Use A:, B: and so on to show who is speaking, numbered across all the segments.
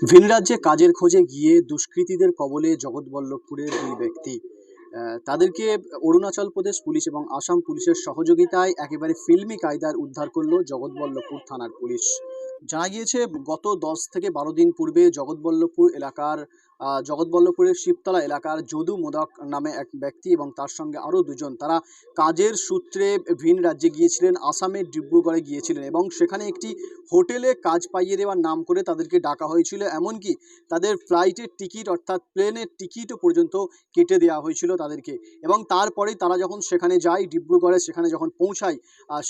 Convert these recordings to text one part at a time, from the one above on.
A: ভিন রাজ্যে কাজের খোঁজে গিয়ে দুষ্কৃতীদের কবলে জগৎবল্লভপুরের দুই ব্যক্তি। তাদেরকে অরুণাচল প্রদেশ পুলিশ এবং আসাম পুলিশের সহযোগিতায় একেবারে ফিল্মি কায়দার উদ্ধার করল জগৎবল্লভপুর থানার পুলিশ। জানা গিয়েছে, গত দশ থেকে বারো দিন পূর্বে জগৎবল্লভপুর এলাকার জগৎবল্লভপুরের শিবতলা এলাকার যদু মোদক নামে এক ব্যক্তি এবং তার সঙ্গে আরও দুজন, তারা কাজের সূত্রে ভিন রাজ্যে গিয়েছিলেন আসামের ডিব্রুগড়ে গিয়েছিলেন এবং সেখানে একটি হোটেলে কাজ পাইয়ে দেওয়ার নাম করে তাদেরকে ডাকা হয়েছিল। এমনকি তাদের ফ্লাইটের টিকিট অর্থাৎ প্লেনের টিকিটও পর্যন্ত কেটে দেওয়া হয়েছিল তাদেরকে এবং তারপরেই তারা যখন সেখানে যায় ডিব্রুগড়ে, সেখানে যখন পৌঁছায়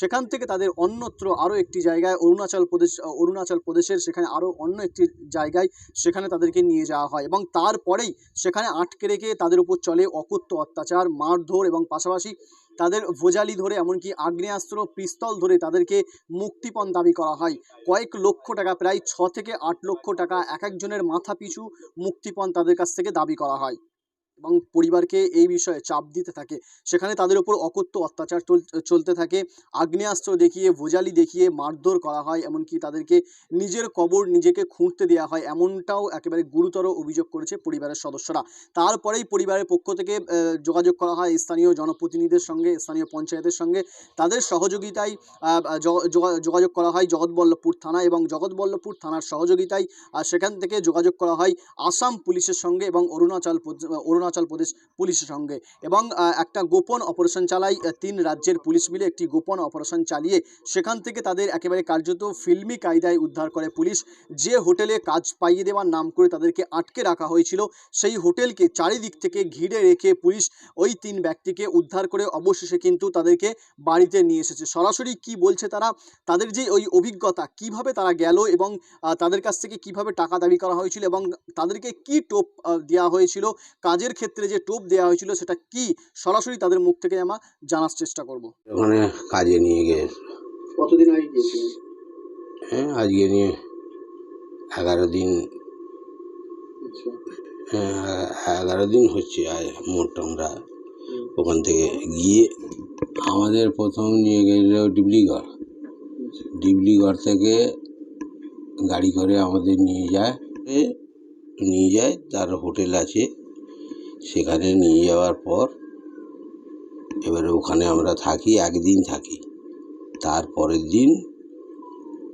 A: সেখান থেকে তাদের অন্যত্র আরও একটি জায়গায় অরুণাচল প্রদেশ অরুণাচল প্রদেশের সেখানে আরও অন্য একটি জায়গায় সেখানে তাদেরকে নিয়ে যাওয়া হয় এবং তারপরেই সেখানে আটকে রেখে তাদের উপর চলে অকুত্য অত্যাচার, মারধর এবং পাশাপাশি তাদের ভোজালি ধরে এমনকি আগ্নেয়াস্ত্র, পিস্তল ধরে তাদেরকে মুক্তিপণ দাবি করা হয়। কয়েক লক্ষ টাকা, প্রায় ছ থেকে আট লক্ষ টাকা এক একজনের মাথা পিছু মুক্তিপণ তাদের কাছ থেকে দাবি করা হয়। এবং পরিবারকে এই বিষয়ে চাপ দিতে থাকে। সেখানে তাদের উপর অকথ্য অত্যাচার চল- চলতে থাকে। আগ্নেয়াস্ত্র দেখিয়ে, ভোজালি দেখিয়ে মারধর করা হয়, এমনকি তাদেরকে নিজের কবর নিজেকে খুঁড়তে দেওয়া হয়, এমনটাও একেবারে গুরুতর অভিযোগ করেছে পরিবারের সদস্যরা। তারপরেই পরিবারের পক্ষ থেকে যোগাযোগ করা হয় স্থানীয় জনপ্রতিনিধিদের সঙ্গে, স্থানীয় পঞ্চায়েতের সঙ্গে। তাদের সহযোগিতায় যোগাযোগ করা হয় জগৎবল্লভপুর থানা এবং জগৎবল্লভপুর থানার সহযোগিতায় সেখান থেকে যোগাযোগ করা হয় আসাম পুলিশের সঙ্গে এবং অরুণাচল প্রদ- অরুণাচল প্রদেশ পুলিশের সঙ্গে। এবং একটা গোপন অপারেশন আহ, তিন রাজ্যের পুলিশ মিলে একটি গোপন অপারেশন চালিয়ে সেখান থেকে তাদের একেবারে কার্যত ফিল্মি কায়দায় উদ্ধার করে পুলিশ। যে হোটেলে কাজ পাইয়ে দেওয়ার নাম করে তাদেরকে আটকে রাখা হয়েছিল সেই হোটেলকে চারিদিক থেকে ঘিরে রেখে পুলিশ ওই তিন ব্যক্তিকে উদ্ধার করে অবশেষে কিন্তু তাদেরকে বাড়িতে নিয়ে এসেছে। সরাসরি কি বলছে তারা? তাদের যে ওই অভিজ্ঞতা কীভাবে তারা গেল এবং তাদের কাছ থেকে কীভাবে টাকা দাবি করা হয়েছিল এবং তাদেরকে কি টোপ দেওয়া হয়েছিল? কাজের ক্ষেত্রে যে টোপ দেওয়া হয়েছিল সেটা কি? সরাসরি তাদের মুখ থেকে আমরা জানার চেষ্টা করব।
B: ওখানে কাজে নিয়ে গিয়ে
A: কতদিন আগে
B: হ্যাঁ আজকে নিয়ে এগারো দিন। হ্যাঁ, এগারো দিন হচ্ছে আর মোট আমরা ওখান থেকে গিয়ে আমাদের প্রথম নিয়ে গেল ডিবলিগড় ডিবলিগড় থেকে গাড়ি করে আমাদের নিয়ে যায় নিয়ে যায় তার হোটেল আছে। সেখানে নিয়ে যাওয়ার পর এবারে ওখানে আমরা থাকি একদিন থাকি। তারপরের দিন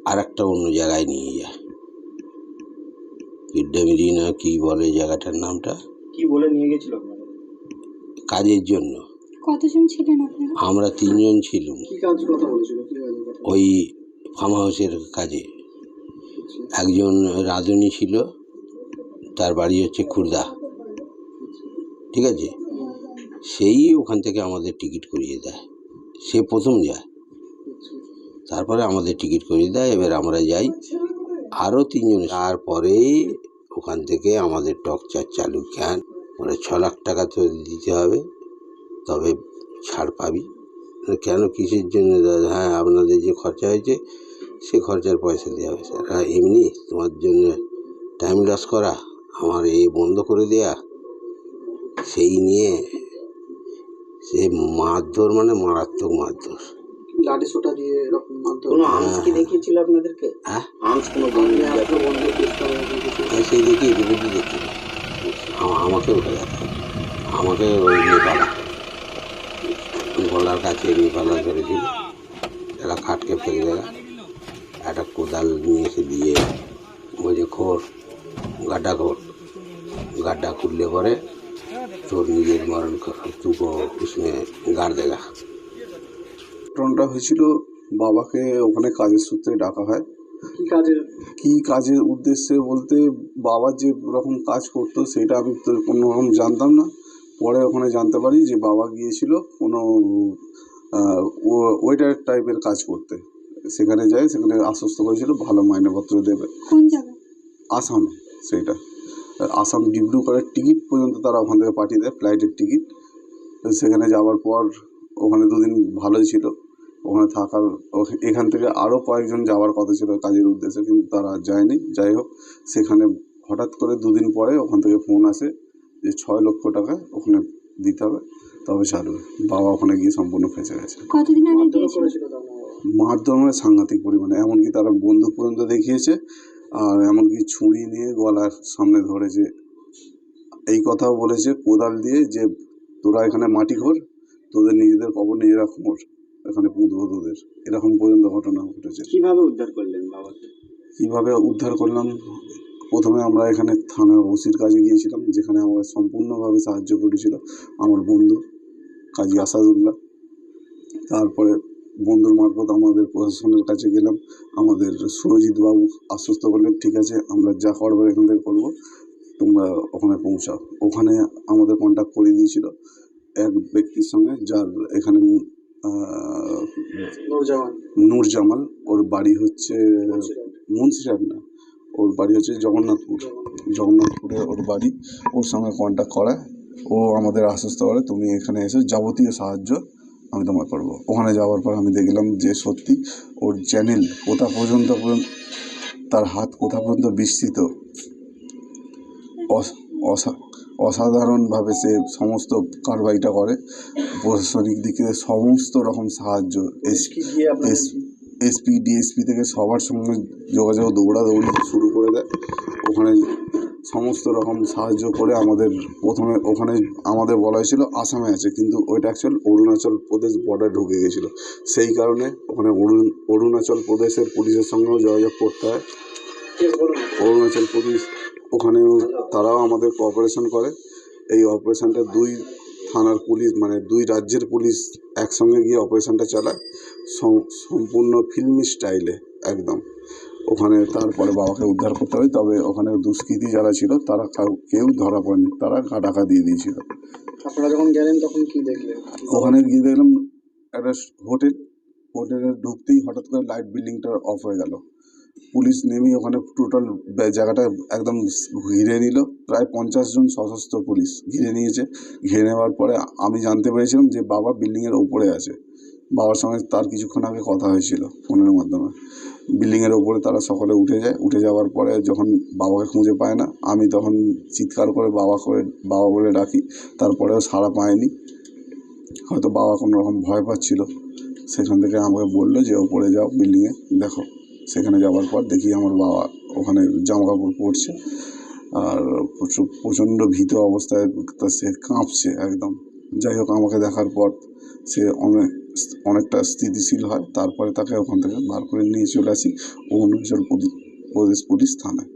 B: আর একটা অন্য জায়গায় নিয়ে যায়। কিড্ডামিরি না কি বলে জায়গাটার নামটা?
A: কি বলে নিয়ে গেছিল
B: কাজের জন্য।
C: কতজন ছিলেন আপনারা?
B: আমরা তিনজন ছিলাম।
A: কি কাজ কথা বলেছিল? কি কাজের কথা?
B: ওই ফার্ম হাউসের কাজে। একজন রাঁধুনি ছিল তার বাড়ি হচ্ছে খুর্দা। ঠিক আছে? সেই ওখান থেকে আমাদের টিকিট করিয়ে দেয়। সে প্রথম যায়। তারপরে আমাদের টিকিট করিয়ে দেয়, এবার আমরা যাই। আরও তিনজন তারপরেই ওখান থেকে আমাদের টকচার চালু ক্যান মানে ছ লাখ টাকা তো দিতে হবে। তবে ছাড় পাবি। মানে কেন কিসের জন্য দাদা? হ্যাঁ আপনাদের যে খরচা হয়েছে, সে খরচার পয়সা দেওয়া হবে। স্যার হ্যাঁ এমনি তোমার জন্য টাইম লস করা, আমার এই বন্ধ করে দেয়া। সেই নিয়ে সে মারধর মানে মারাত্মক মারধর।
A: লাঠি সোটা দিয়ে এরকম মারধর।
D: কোনো আর্মস কি দেখিয়েছিল আপনাদেরকে?
B: হ্যাঁ?
D: আর্মস কোনো বন্ধু
B: হ্যাঁ, সেই দেখি বিরোধী দেখি আমাকে আমাকে ওই নেপালা। গলার কাছে নেপালা ধরেছিল। এরা খাটকে ফেলে দেয়। একটা কোদাল নিয়ে এসে দিয়ে বলছে খোর গাড্ডা খোর। গাড্ডা খুললে পরে নিজের মরণ কর তুকো উসমে গাড় দেগা
E: ঘটনাটা হয়েছিল বাবাকে ওখানে কাজের সূত্রে ডাকা হয়।
A: কি কাজের?
E: কি কাজের উদ্দেশ্যে বলতে বাবা যে রকম কাজ করতো সেটা আমি তো কোনো রকম জানতাম না। পরে ওখানে জানতে পারি যে বাবা গিয়েছিল কোনো ওয়েটার টাইপের কাজ করতে। সেখানে যায় সেখানে আশ্বস্ত করেছিল ভালো মাইনেপত্র দেবে।
C: কোন জায়গায়?
E: আসামে সেইটা। আসাম ডিব্রুগড়ের টিকিট পর্যন্ত তারা ওখান থেকে পাঠিয়ে দেয় ফ্লাইটের টিকিট। সেখানে যাওয়ার পর ওখানে দুদিন ভালোই ছিল। ওখানে থাকার এখান থেকে আরও কয়েকজন যাওয়ার কথা ছিল কাজের উদ্দেশ্যে কিন্তু তারা যায়নি। যাই হোক সেখানে হঠাৎ করে দুদিন পরে ওখান থেকে ফোন আসে যে ছয় লক্ষ টাকা ওখানে দিতে হবে তবে ছাড়বে। বাবা ওখানে গিয়ে সম্পূর্ণ ফেঁসে গেছে? মারধর মানে সাংঘাতিক পরিমাণে এমনকি তারা বন্দুক পর্যন্ত দেখিয়েছে। আর এমনকি ছুরি নিয়ে গলার সামনে ধরেছে। এই কথাও বলেছে কোদাল দিয়ে যে তোরা এখানে মাটি ঘোর তোদের নিজেদের কবর নিজেরা খোঁড় এখানে পুঁতবো তোদের এরকম পর্যন্ত ঘটনা ঘটেছে।
D: কীভাবে উদ্ধার করলেন বাবাকে?
E: কীভাবে উদ্ধার করলাম? প্রথমে আমরা এখানে থানার ওসির কাছে গিয়েছিলাম যেখানে আমাকে সম্পূর্ণভাবে সাহায্য করেছিল আমার বন্ধু কাজী আসাদুল্লাহ। তারপরে বন্ধুর মারফত আমাদের প্রশাসনের কাছে গেলাম। আমাদের সুরজিৎ বাবু আশ্বস্ত করলেন ঠিক আছে আমরা যা করবার এখান থেকে করব। তোমরা ওখানে পৌঁছাও। ওখানে আমাদের কন্ট্যাক্ট করে দিয়েছিল এক ব্যক্তির সঙ্গে যার এখানে নূর জামাল ওর বাড়ি হচ্ছে মুন্সিরাট না ওর বাড়ি হচ্ছে জগন্নাথপুর। জগন্নাথপুরে ওর বাড়ি। ওর সঙ্গে কন্ট্যাক্ট করায়। ও আমাদের আশ্বস্ত করে তুমি এখানে এসে যাবতীয় সাহায্য আমি তোমায় করব ওখানে যাওয়ার পর আমি দেখলাম যে সত্যি ওর চ্যানেল কোথা পর্যন্ত তার হাত কোথা পর্যন্ত বিস্তৃত। অস- অসা- অসাধারণভাবে সে সমস্ত কারবাইটা করে। প্রশাসনিক দিকে সমস্ত রকম সাহায্য এসপি ডিএসপি থেকে সবার সঙ্গে যোগাযোগ দৌড়াদৌড়ি শুরু করে দেয়। ওখানে সমস্ত রকম সাহায্য করে আমাদের প্রথমে ওখানে আমাদের বলা হয়েছিল আসামে আছে, কিন্তু ওইটা অ্যাকচুয়াল অরুণাচল প্রদেশ বর্ডার ঢুকে গেছিল। সেই কারণে ওখানে অরুণ, অরুণাচল প্রদেশের পুলিশের সঙ্গেও যোগাযোগ করতে হয়। অরুণাচল প্রদেশ ওখানেও তারাও আমাদের কোঅপারেশন করে। এই অপারেশনটা দুই থানার পুলিশ মানে দুই রাজ্যের পুলিশ একসঙ্গে গিয়ে অপারেশনটা চালায়। সম্পূর্ণ ফিল্মি স্টাইলে একদম। ওখানে তারপরে বাবাকে উদ্ধার করতে হয় তবে ওখানে দুষ্কৃতী যারা ছিল তারা কেউ ধরা পড়েনি। তারা টাকা দিয়ে দিয়েছিল।
A: আপনারা যখন গেলেন তখন কি দেখলেন?
E: ওখানে গিয়ে দেখলাম একটা হোটেল। হোটেলে ঢুকতেই হঠাৎ করে লাইট বিল্ডিংটা অফ হয়ে গেল। পুলিশ নেমেই ওখানে টোটাল জায়গাটা একদম ঘিরে নিল। প্রায় পঞ্চাশ জন সশস্ত্র পুলিশ ঘিরে নিয়েছে। ঘিরে নেওয়ার পরে আমি জানতে পেরেছিলাম যে বাবা বিল্ডিংয়ের ওপরে আছে। বাবার সঙ্গে তার কিছুক্ষণ আগে কথা হয়েছিল ফোনের মাধ্যমে। বিল্ডিংয়ের ওপরে তারা সকলে উঠে যায়। উঠে যাওয়ার পরে যখন বাবাকে খুঁজে পায় না, আমি তখন চিৎকার করে বাবা করে, বাবা বলে ডাকি। তারপরেও সাড়া পায়নি। হয়তো বাবা কোনো রকম ভয় পাচ্ছিল। সেখান থেকে আমাকে বলল যে, ওপরে যাও বিল্ডিংয়ে, দেখো। সেখানে যাওয়ার পর দেখি আমার বাবা ওখানে জামা কাপড় পরছে। আর প্রচুর প্রচণ্ড ভীত অবস্থায় সে কাঁপছে একদম। যাই হোক, আমাকে দেখার পর সে অনেক অনেকটা স্থিতিশীল হয়। তারপরে তাকে ওখান থেকে বার করে নিয়ে চলে আসি অরুণাচল প্রদে- প্রদেশ পুলিশ থানায়।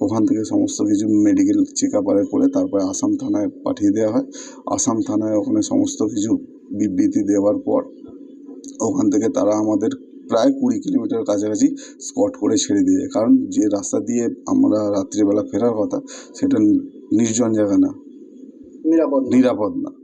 E: ওখান থেকে সমস্ত কিছু মেডিকেল চেক আপ করে তারপরে আসাম থানায় পাঠিয়ে দেওয়া হয়। আসাম থানায় ওখানে সমস্ত কিছু বিবৃতি দেওয়ার পর ওখান থেকে তারা আমাদের প্রায় কুড়ি কিলোমিটার কাছাকাছি স্পট করে ছেড়ে দিয়ে কারণ যে রাস্তা দিয়ে আমরা রাত্রিবেলা ফেরার কথা সেটা নির্জন জায়গা না।
A: নিরাপদ
E: নিরাপদ না।